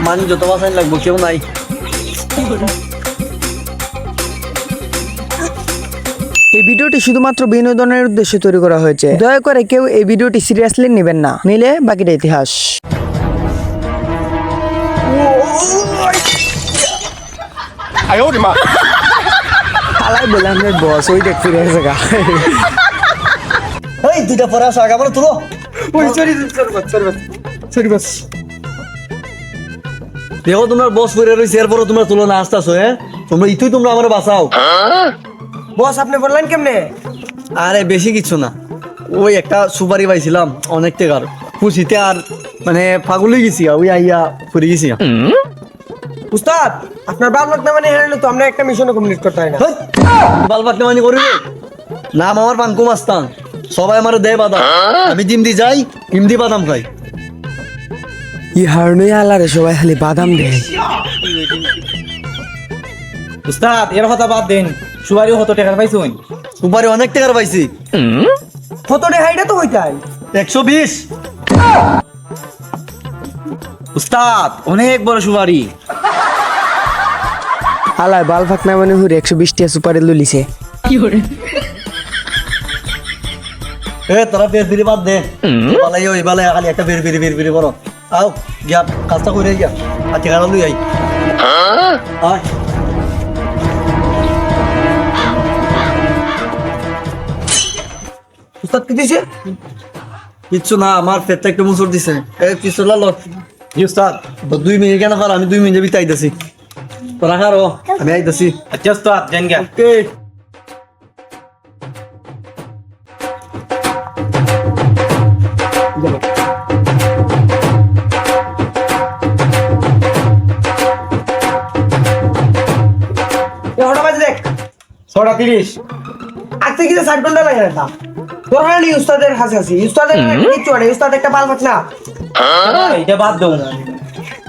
মানি যত বাসাইন লাগবো কেউ নাই এই ভিডিওটি শুধুমাত্র বিনোদনের উদ্দেশ্যে তৈরি করা হয়েছে দয়া করে কেউ এই ভিডিওটি সিরিয়াসলি নেবেন না নিলে বাকিটা ইতিহাস হালাই বলে আমাদের বস ওই দেখ ফিরে গেছে গা পরে আসো আগে তুলো ওই sorry sorry sorry boss sorry boss দেখো তোমার বস পরে রয়েছে এরপরও তোমরা তুলো না আসতেছো হ্যাঁ? তোমরা ইতুই তোমরা আমার বাঁচাও। বস আপনি বললেন কেমনে? আরে বেশি কিছু না। ওই একটা সুপারি পাইছিলাম অনেক টাকার। খুশিতে আর মানে পাগল হয়ে গেছি ওই আইয়া ফুরে গেছি। উস্তাদ আপনার বাপ লোক না মানে হেরানো তো আমরা একটা মিশনও কমপ্লিট করতে হয় না। বালবাক নেমানি করিবে? নাম আমার পাঙ্কু মাস্তান। সবাই আমার দেয় বাদাম। আমি জিমদি যাই হিমদি বাদাম খাই। ই হারনুই আলারে সবাই খালি বাদাম দেয়। উস্তাদ এর কথা বাদ দেন। সুবারিও হতো টাকা পাইছুন। সুপারি অনেক টাকার পাইছি। কত হাইটা তো হইতাই। একশো বিশ। উস্তাদ অনেক বড় সুবারি আলাই বাল ফাক না মানে হুরে একশো বিশ টিয়া সুপারি লুলিছে। এ তোরা বের বেরি বাদ দে। বালাই ওই বালাই খালি একটা বের বেরি বের বেরি করো। আও গিয়া কাজটা করে গিয়া আর ঠিকানা লই আই আয় উস্তাদ কি দিছে কিচ্ছু না আমার পেটটা একটু মুসর দিছে এ কিছু লাল উস্তাদ দুই মিনিট কেন পার আমি দুই মিনিটের ভিতরে আইতাছি তোরা খারো আমি আইতাছি আচ্ছা উস্তাদ জান ওকে ছটা তিরিশ। আজকে কি ষাট ঘণ্টা লাগে না। তোর হয় নি উস্তাদের কাছে আছি। উস্তাদের কিচ্ছু উস্তাদ একটা ফাক না। এটা বাদ দেবো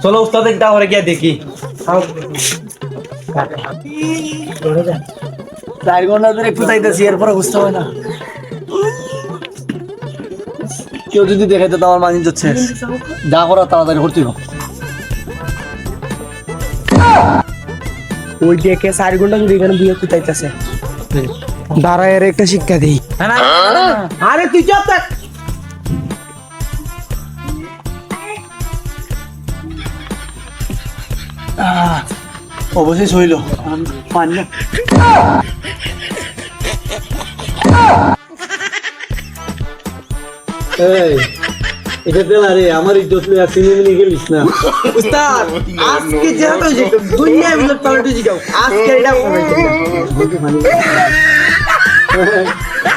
চলো উস্তাদ একটা গিয়ে দেখি। চার ঘণ্টা ধরে একটু চাইতেছি এরপরে বুঝতে হয় না। কেউ যদি দেখে তো আমার মানি যাচ্ছে যা করা তাড়াতাড়ি ভর্তি হোক ওই দেখে চার ঘণ্টা যদি এখানে বিয়ে কুতাইতেছে। দাঁড়ায় এর একটা শিক্ষা দিই। না। আরে তুই চপ থাক। শৈল পানি এই। এটা তেল আরে আমার ইজ্জত লইয়া আসি নিয়ে গেলিস না উস্তাদ আজকে যেহেতু দুনিয়া বিলত পাল্টে জিগাও আজকে এটা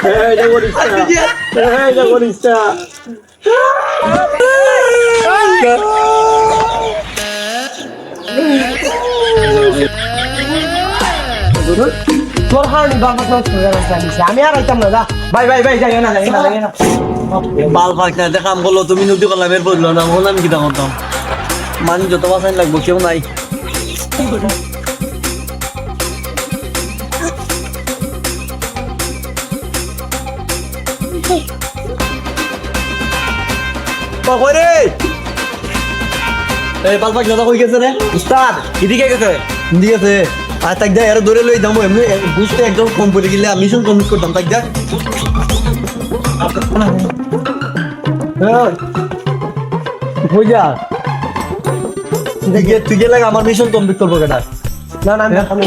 এই, এটা করিস না এটা করিস না তোর হারনি বাবা আমি আর আইতাম না যা। ভাই ভাই ভাই যাই না যাই না যাই না। বাল ফাঁক না দেখাম বলল তুমি নদী করলাম এর বলল না বললাম আমি কিতা করতাম মানি যত বাসাইন লাগবো কেউ নাই। এই বাল ফাঁক দাদা কই গেছে রে? উস্তাদ এদিকে গেছে। আছে আর তাক দেয় আর ধরে লই যাব এমনি বুঝতে একদম কম পড়ে গেলে মিশন কমপ্লিট করতাম তাক দেয়। তুই গে- তুই গেলে আমার মিশন কমপ্লিট করব কেটা না না আমি আমি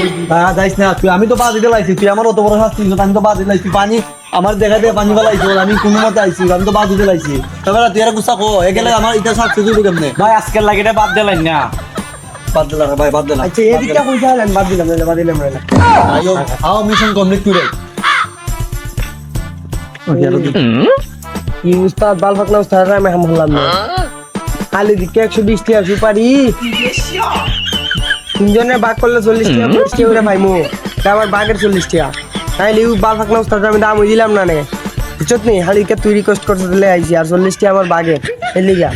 যাইস না তুই আমি তো বাজি লাইছি তুই আমার অত বড় শাস্তি আমি তো বাজি লাইছি পানি আমার দেখা দিয়ে পানি ফেলাইছি আমি কোনো মতে আইছি আমি তো বাজি লাইছি তবে তুই আর গুসা কো এ গেলে আমার এটা শাস্তি দিবি কেমনে? ভাই আজকের লাগে এটা বাদ দিলেন না। বাদ দিলাম ভাই বাদ দিলাম। আচ্ছা এদিকটা কইতে হলেন বাদ দিলাম বাদ দিলাম না আয়ো আও মিশন কমপ্লিট করে। কি উস্তাদ বাল ফাক না উস্তাদ আমি হাম না খালি দিকে একশো বিশ টিয়া সুপারি। তিনজনে বাঘ করলে চল্লিশ টিয়া পঁচিশ টিয়া করে ভাইমু তা আমার বাঘের চল্লিশ টিয়া। তাইলে ইউ বাল ফাক না উস্তাদ আমি দাম দিলাম না নে। বুঝছত নি? হালিকে তুই রিকোয়েস্ট করতে দিলে আইছি আর চল্লিশ টিয়া আমার বাঘের। এর লিগা